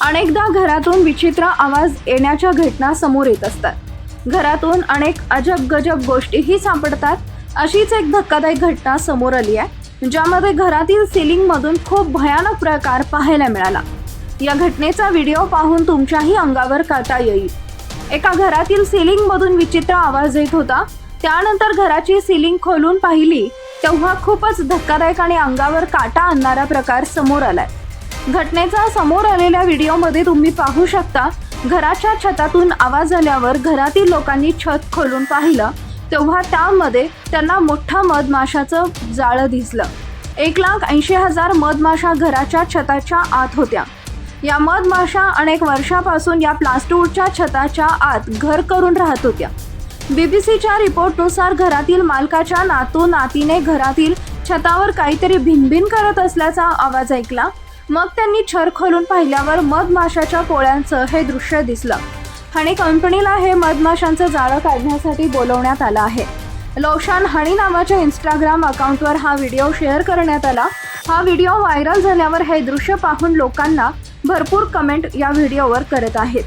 अनेकदा घरातून विचित्र आवाज येण्याच्या घटना समोर येत असतात. घरातून अनेक अजब गजब गोष्टीही सापडतात. अशीच एक धक्कादायक घटना समोर आली आहे ज्यामध्ये घरातील सिलिंगमधून खूप भयानक प्रकार पाहायला मिळाला. या घटनेचा व्हिडिओ पाहून तुमच्याही अंगावर काटा येईल. एका घरातील सिलिंगमधून विचित्र आवाज येत होता. त्यानंतर घराची सिलिंग खोलून पाहिली तेव्हा खूपच धक्कादायक आणि अंगावर काटा आणणारा प्रकार समोर आलाय. घटनेचा समोर आलेल्या व्हिडिओमध्ये तुम्ही पाहू शकता घराच्या छतातून आवाज आल्यावर घरातील लोकांनी छत खोलून पाहिलं तेव्हा त्यामध्ये त्यांना मोठा मधमाशाचं जाळं दिसलं. एक लाख ऐंशी हजार मधमाशा घराच्या छताच्या आत होत्या. या मधमाशा अनेक वर्षापासून या प्लास्टिकच्या छताच्या आत घर करून राहत होत्या. बीबीसीच्या रिपोर्टनुसार घरातील मालकाच्या नातू नातीने घरातील छतावर काहीतरी भिनभिन करत असल्याचा आवाज ऐकला. मग त्यांनी छर खोलून पाहिल्यावर मधमाशाच्या पोळ्यांचं हे दृश्य दिसलं. हणी कंपनीला हे मधमाशांचं जाळं काढण्यासाठी बोलवण्यात आलं आहे. लोशान हणी नावाच्या इंस्टाग्राम अकाउंटवर हा व्हिडिओ शेअर करण्यात आला. हा व्हिडिओ व्हायरल झाल्यावर हे दृश्य पाहून लोकांना भरपूर कमेंट या व्हिडिओवर करत आहेत.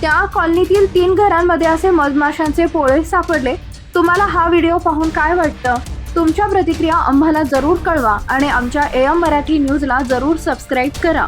त्या कॉलनीतील तीन घरांमध्ये असे मधमाशांचे पोळे सापडले. तुम्हाला हा व्हिडिओ पाहून काय वाटतं? तुमच्या प्रतिक्रिया आम्हाला जरूर कळवा आणि आमच्या एम मराठी न्यूजला जरूर सबस्क्राईब करा.